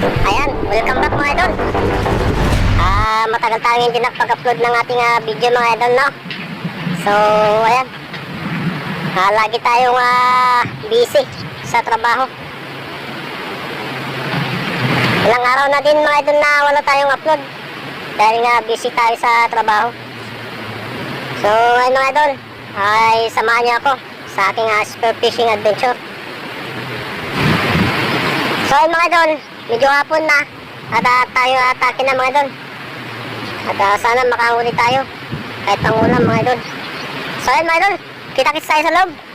Ayan, welcome back mga idol. Ah, matagal tayo hindi nakapag-upload ng ating ah, video mga idol, no? So, ayan. Ah, lagi tayong ah, busy sa trabaho. Ilang araw na din mga idol na wala tayong upload. Dahil nga busy tayo sa trabaho. So, ayun mga idol, ay samahan niyo ako sa aking uh, spear fishing adventure. So ayun mga idol, medyo hapon na at ah, tayo atake na mga idol. At ah, sana makahuli tayo kahit pangulam mga idol. So ayun mga idol, kita-kits tayo sa loob.